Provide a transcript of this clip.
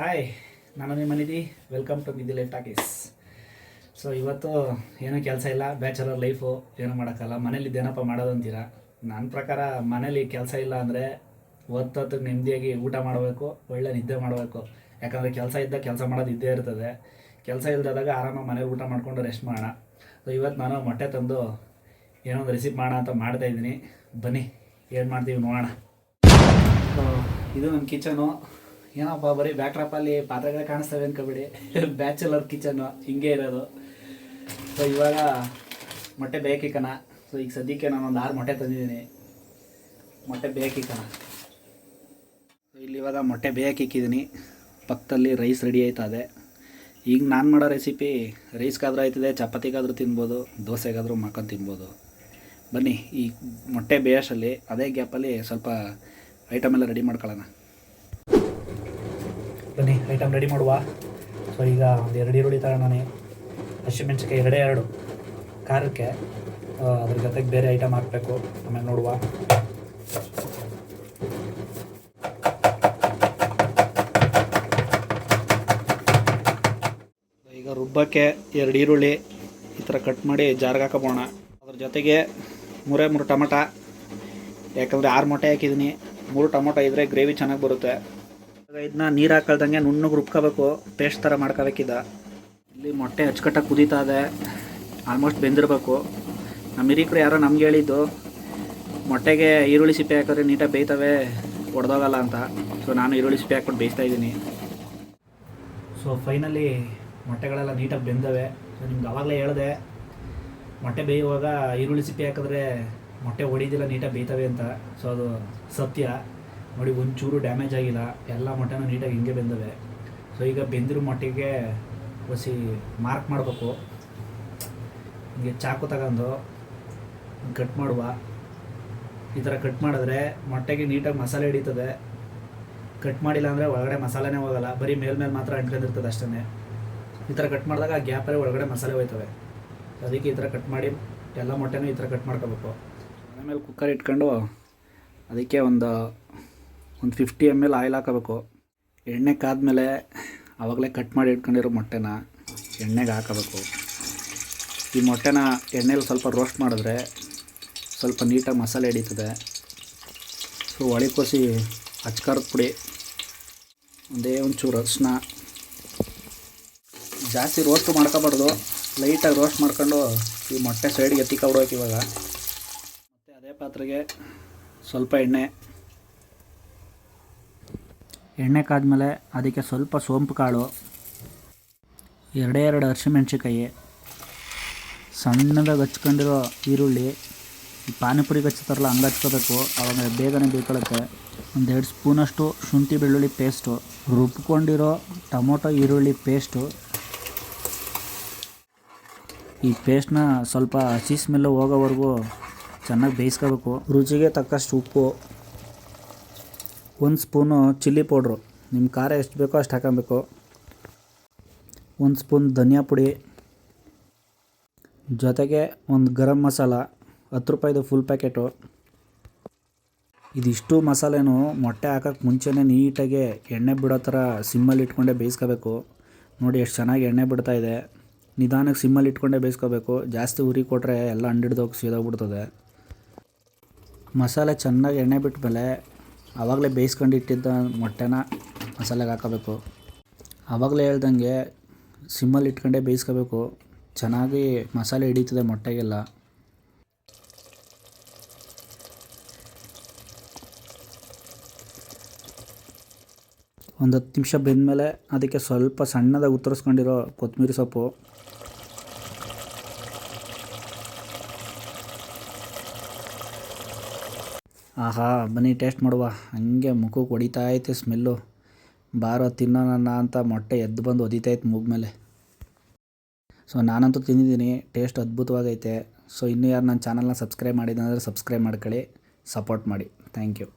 Hi ನಾನು ನಿಮ್ಮ Nidhi. Welcome to ಮಿದಿಲೆ ಟಾಕೀಸ್ ಸೊ ಇವತ್ತು ಏನೂ ಕೆಲಸ ಇಲ್ಲ. ಬ್ಯಾಚುಲರ್ ಲೈಫು ಏನೂ ಮಾಡೋಕ್ಕಲ್ಲ. ಮನೇಲಿ ಇದೇನಪ್ಪ ಮಾಡೋದು ಅಂತೀರಾ ನನ್ನ ಪ್ರಕಾರ ಮನೇಲಿ ಕೆಲಸ ಇಲ್ಲ ಅಂದರೆ ಹೊತ್ತೊತ್ತು ನೆಮ್ಮದಿಯಾಗಿ ಊಟ ಮಾಡಬೇಕು, ಒಳ್ಳೆ ನಿದ್ದೆ ಮಾಡಬೇಕು. ಯಾಕಂದರೆ ಕೆಲಸ ಇದ್ದ ಕೆಲಸ ಮಾಡೋದು ಇದ್ದೇ ಇರ್ತದೆ. ಕೆಲಸ ಇಲ್ಲದಾದಾಗ ಆರಾಮಾಗಿ ಮನೇಲಿ ಊಟ ಮಾಡಿಕೊಂಡು ರೆಸ್ಟ್ ಮಾಡೋಣ. ಸೊ ಇವತ್ತು ನಾನು ಮೊಟ್ಟೆ ತಂದು ಏನೋ ಒಂದು ರೆಸಿಪಿ ಮಾಡೋಣ ಅಂತ ಮಾಡ್ತಾಯಿದ್ದೀನಿ ಬನ್ನಿ, ಏನು ಮಾಡ್ತೀವಿ ನೋಡೋಣ. ಇದು ನಮ್ಮ ಕಿಚನು ಏನಪ್ಪ, ಬರೀ ಬ್ಯಾಕ್ಡ್ರಾಪಲ್ಲಿ ಪಾತ್ರೆಗಳೇ ಕಾಣಿಸ್ತವೆ ಅನ್ಕೋಬೇಡಿ. ಬ್ಯಾಚುಲರ್ ಕಿಚನ್ ಹಿಂಗೆ ಇರೋದು. ಸೊ ಇವಾಗ ಮೊಟ್ಟೆ ಬೇಕಿಕ್ಕನ ಸೊ ಈಗ ಸದ್ಯಕ್ಕೆ ನಾನು ಒಂದು ಆರು ಮೊಟ್ಟೆ ತಂದಿದ್ದೀನಿ. ಮೊಟ್ಟೆ ಬೇಕಿಕ್ಕನ ಸೊ ಇಲ್ಲಿ ಇವಾಗ ಮೊಟ್ಟೆ ಬೇಯಕ್ಕಿಕ್ಕಿದ್ದೀನಿ ಪಕ್ಕದಲ್ಲಿ ರೈಸ್ ರೆಡಿ ಆಯ್ತದೆ ಈಗ ನಾನು ಮಾಡೋ ರೆಸಿಪಿ ರೈಸ್ಗಾದ್ರೂ ಆಯ್ತದೆ ಚಪಾತಿಗಾದ್ರೂ ತಿನ್ಬೋದು, ದೋಸೆಗಾದರೂ ಮಾಡ್ಕೊಂಡು ತಿನ್ಬೋದು. ಬನ್ನಿ, ಈ ಮೊಟ್ಟೆ ಬೇಯಸಲ್ಲಿ ಅದೇ ಗ್ಯಾಪಲ್ಲಿ ಸ್ವಲ್ಪ ಐಟಮ್ ಎಲ್ಲ ರೆಡಿ ಮಾಡ್ಕೊಳ್ಳೋಣ. ಬನ್ನಿ ಐಟಮ್ ರೆಡಿ ಮಾಡುವ. ಸೊ ಈಗ ಒಂದು ಎರಡು ಈರುಳ್ಳಿ ತಗೊಂಡಾನೆ ಹಸಿಮೆಣ್ಸಿಕಾಯಿ ಎರಡೇ ಎರಡು. ಖಾರಕ್ಕೆ ಅದ್ರ ಜೊತೆಗೆ ಬೇರೆ ಐಟಮ್ ಹಾಕಬೇಕು. ಆಮೇಲೆ ನೋಡುವ. ಈಗ ರುಬ್ಬಕ್ಕೆ ಎರಡು ಈರುಳ್ಳಿ ಈ ಥರ ಕಟ್ ಮಾಡಿ ಜಾರ್ಗೆ ಹಾಕೋಬೋಣ. ಅದ್ರ ಜೊತೆಗೆ ಮೂರೇ ಮೂರು ಟೊಮಟ. ಯಾಕಂದರೆ ಆರು ಮೊಟ್ಟೆ ಹಾಕಿದ್ದೀನಿ. ಮೂರು ಟೊಮೊಟೊ ಇದ್ದರೆ ಗ್ರೇವಿ ಚೆನ್ನಾಗಿ ಬರುತ್ತೆ. ಇದನ್ನ ನೀರು ಹಾಕಲ್ದಂಗೆ ನುಣ್ಣಗೆ ರುಬ್ಕೋಬೇಕು, ಪೇಸ್ಟ್ ಥರ ಮಾಡ್ಕೋಬೇಕಿದ. ಇಲ್ಲಿ ಮೊಟ್ಟೆ ಅಚ್ಚುಕಟ್ಟಾಗಿ ಕುದೀತಾ ಇದೆ, ಆಲ್ಮೋಸ್ಟ್ ಬೆಂದಿರಬೇಕು. ನಮ್ಮ ಹಿರಿಕರು ಯಾರೋ ನಮ್ಗೆ ಹೇಳಿದ್ದು, ಮೊಟ್ಟೆಗೆ ಈರುಳ್ಳಿ ಸಿಪ್ಪೆ ಹಾಕಿದ್ರೆ ನೀಟಾಗಿ ಬೇಯ್ತವೆ, ಒಡೆದೋಗಲ್ಲ ಅಂತ. ಸೊ ನಾನು ಈರುಳ್ಳಿ ಸಿಪ್ಪೆ ಹಾಕ್ಬಿಟ್ಟು ಬೇಯಿಸ್ತಾ ಇದ್ದೀನಿ. ಸೊ ಫೈನಲಿ ಮೊಟ್ಟೆಗಳೆಲ್ಲ ನೀಟಾಗಿ ಬೆಂದವೆ. ಸೊ ನಿಮ್ಗೆ ಅವಾಗಲೇ ಹೇಳಿದೆ, ಮೊಟ್ಟೆ ಬೇಯುವಾಗ ಈರುಳ್ಳಿ ಸಿಪ್ಪೆ ಹಾಕಿದ್ರೆ ಮೊಟ್ಟೆ ಹೊಡಿದಿಲ್ಲ ನೀಟಾಗಿ ಬೇಯ್ತವೆ ಅಂತ. ಸೊ ಅದು ಸತ್ಯ. ನೋಡಿ, ಒಂಚೂರು ಡ್ಯಾಮೇಜ್ ಆಗಿಲ್ಲ. ಎಲ್ಲ ಮೊಟ್ಟೆನೂ ನೀಟಾಗಿ ಹಿಂಗೆ ಬೆಂದವೆ. ಸೊ ಈಗ ಬೆಂದಿರೋ ಮೊಟ್ಟೆಗೆ ಒಸಿ ಮಾರ್ಕ್ ಮಾಡಬೇಕು. ಹಿಂಗೆ ಚಾಕು ತಗೊಂಡು ಕಟ್ ಮಾಡುವ. ಈ ಥರ ಕಟ್ ಮಾಡಿದ್ರೆ ಮೊಟ್ಟೆಗೆ ನೀಟಾಗಿ ಮಸಾಲೆ ಹಿಡಿತದೆ. ಕಟ್ ಮಾಡಿಲ್ಲ ಅಂದರೆ ಒಳಗಡೆ ಮಸಾಲೆನೇ ಹೋಗಲ್ಲ. ಬರೀ ಮೇಲ್ಮೇಲೆ ಮಾತ್ರ ಅಂಟ್ಕೊಂಡಿರ್ತದೆ ಅಷ್ಟೇ ಈ ಥರ ಕಟ್ ಮಾಡಿದಾಗ ಆ ಗ್ಯಾಪಲ್ಲಿ ಒಳಗಡೆ ಮಸಾಲೆ ಹೋಯ್ತವೆ. ಅದಕ್ಕೆ ಈ ಥರ ಕಟ್ ಮಾಡಿ ಎಲ್ಲ ಮೊಟ್ಟೆನೂ ಈ ಥರ ಕಟ್ ಮಾಡ್ಕೋಬೇಕು. ಆಮೇಲೆ ಕುಕ್ಕರ್ ಇಟ್ಕೊಂಡು ಅದಕ್ಕೆ ಒಂದು ಒಂದು ಫಿಫ್ಟಿ ಎಂ ಎಲ್ ಆಯಿಲ್ ಹಾಕಬೇಕು. ಎಣ್ಣೆ ಕಾದ್ಮೇಲೆ ಆವಾಗಲೇ ಕಟ್ ಮಾಡಿ ಇಟ್ಕೊಂಡಿರೋ ಮೊಟ್ಟೆನ ಎಣ್ಣೆಗೆ ಹಾಕಬೇಕು. ಈ ಮೊಟ್ಟೆನ ಎಣ್ಣೆಲಿ ಸ್ವಲ್ಪ ರೋಸ್ಟ್ ಮಾಡಿದ್ರೆ ಸ್ವಲ್ಪ ನೀಟಾಗಿ ಮಸಾಲೆ ಹಿಡಿತದೆ. ಸೊ ಒಳಿಕೋಸಿ ಅಚ್ಕಾರದ ಪುಡಿ, ಒಂದೇ ಒಂಚೂರು ಅರಿಶಿನ ಜಾಸ್ತಿ ರೋಸ್ಟ್ ಮಾಡ್ಕೋಬಾರ್ದು. ಲೈಟಾಗಿ ರೋಸ್ಟ್ ಮಾಡ್ಕೊಂಡು ಈ ಮೊಟ್ಟೆ ಸೈಡ್ಗೆ ಎತ್ತಿಕೊಡ್ಬೇಕು ಇವಾಗ. ಮತ್ತು ಅದೇ ಪಾತ್ರೆಗೆ ಸ್ವಲ್ಪ ಎಣ್ಣೆ. ಎಣ್ಣೆ ಕಾದ್ಮೇಲೆ ಅದಕ್ಕೆ ಸ್ವಲ್ಪ ಸೋಂಪು ಕಾಳು ಎರಡೇ ಎರಡು ಹಸಿಮೆಣ್ಸಿಕಾಯಿ ಸಣ್ಣದಾಗಿ ಹಚ್ಕೊಂಡಿರೋ ಈರುಳ್ಳಿ ಪಾನಿಪುರಿ ಹಚ್ತಾರಲ್ಲ ಹಂಗೆ ಹಚ್ಕೋಬೇಕು. ಅವಾಗ ಬೇಗನೆ ಬೀಳ್ಕೊಳ್ಳುತ್ತೆ ಒಂದು ಎರಡು ಸ್ಪೂನಷ್ಟು ಶುಂಠಿ ಬೆಳ್ಳುಳ್ಳಿ ಪೇಸ್ಟು. ರುಬ್ಕೊಂಡಿರೋ ಟೊಮೊಟೊ ಈರುಳ್ಳಿ ಪೇಸ್ಟು. ಈ ಪೇಸ್ಟ್ನ ಸ್ವಲ್ಪ ಹಸಿ ಸ್ಮೆಲ್ಲು ಹೋಗೋವರೆಗೂ ಚೆನ್ನಾಗಿ ಬೇಯಿಸ್ಕೋಬೇಕು. ರುಚಿಗೆ ತಕ್ಕಷ್ಟು ಉಪ್ಪು. ಒಂದು ಸ್ಪೂನು ಚಿಲ್ಲಿ ಪೌಡ್ರು. ನಿಮ್ಮ ಖಾರ ಎಷ್ಟು ಬೇಕೋ ಅಷ್ಟು ಹಾಕೊಬೇಕು. ಒಂದು ಸ್ಪೂನ್ ಧನಿಯಾ ಪುಡಿ. ಜೊತೆಗೆ ಒಂದು ಗರಂ ಮಸಾಲ, ಹತ್ತು ರೂಪಾಯಿದು ಫುಲ್ ಪ್ಯಾಕೆಟು ಇದಿಷ್ಟು ಮಸಾಲೆನೂ ಮೊಟ್ಟೆ ಹಾಕೋಕ್ಕೆ ಮುಂಚೆನೇ ನೀಟಾಗಿ ಎಣ್ಣೆ ಬಿಡೋ ಥರ ಸಿಮ್ಮಲ್ಲಿ ಇಟ್ಕೊಂಡೇ ಬೇಯಿಸ್ಕೋಬೇಕು. ನೋಡಿ ಎಷ್ಟು ಚೆನ್ನಾಗಿ ಎಣ್ಣೆ ಬಿಡ್ತಾ ಇದೆ. ನಿಧಾನಕ್ಕೆ ಸಿಮ್ಮಲ್ಲಿ ಇಟ್ಕೊಂಡೇ ಬೇಯಿಸ್ಕೋಬೇಕು. ಜಾಸ್ತಿ ಉರಿ ಕೊಟ್ಟರೆ ಎಲ್ಲ ಅಂಡಿಡ್ದೋಗಿ ಸೀದೋಗ್ಬಿಡ್ತದೆ. ಮಸಾಲೆ ಚೆನ್ನಾಗಿ ಎಣ್ಣೆ ಬಿಟ್ಮೇಲೆ ಆವಾಗಲೇ ಬೇಯಿಸ್ಕೊಂಡಿಟ್ಟಿದ್ದ ಮೊಟ್ಟೆನ ಮಸಾಲೆಗೆ ಹಾಕೋಬೇಕು. ಆವಾಗಲೇ ಹೇಳ್ದಂಗೆ ಸಿಮ್ಮಲ್ಲಿ ಇಟ್ಕೊಂಡೇ ಬೇಯಿಸ್ಕೋಬೇಕು. ಚೆನ್ನಾಗಿ ಮಸಾಲೆ ಹಿಡಿತದೆ ಮೊಟ್ಟೆಗೆಲ್ಲ. ಒಂದು ಹತ್ತು ನಿಮಿಷ ಬೆಂದಮೇಲೆ ಅದಕ್ಕೆ ಸ್ವಲ್ಪ ಸಣ್ಣದಾಗಿ ಉತ್ತರಿಸ್ಕೊಂಡಿರೋ ಕೊತ್ತಂಬರಿ ಸೊಪ್ಪು. ಆಹಾ, ಬನ್ನಿ ಟೇಸ್ಟ್ ಮಾಡುವ. ಹಂಗೆ ಮುಖಕ್ಕೆ ಹೊಡಿತಾ ಐತೆ ಸ್ಮೆಲ್ಲು. ಬಾರೋ ತಿನ್ನೋಣ ಅಂತ ಮೊಟ್ಟೆ ಎದ್ದು ಬಂದು ಒದಿತೈತೆ ಮೂಗ್ ಮೇಲೆ. ಸೊ ನಾನಂತೂ ತಿಂದಿದ್ದೀನಿ. ಟೇಸ್ಟ್ ಅದ್ಭುತವಾಗೈತೆ. ಸೊ ಇನ್ನೂ ಯಾರು ನನ್ನ ಚಾನಲ್ನ ಸಬ್ಸ್ಕ್ರೈಬ್ ಮಾಡಿದ್ರೆ ಸಬ್ಸ್ಕ್ರೈಬ್ ಮಾಡ್ಕೊಳ್ಳಿ. ಸಪೋರ್ಟ್ ಮಾಡಿ. Thank you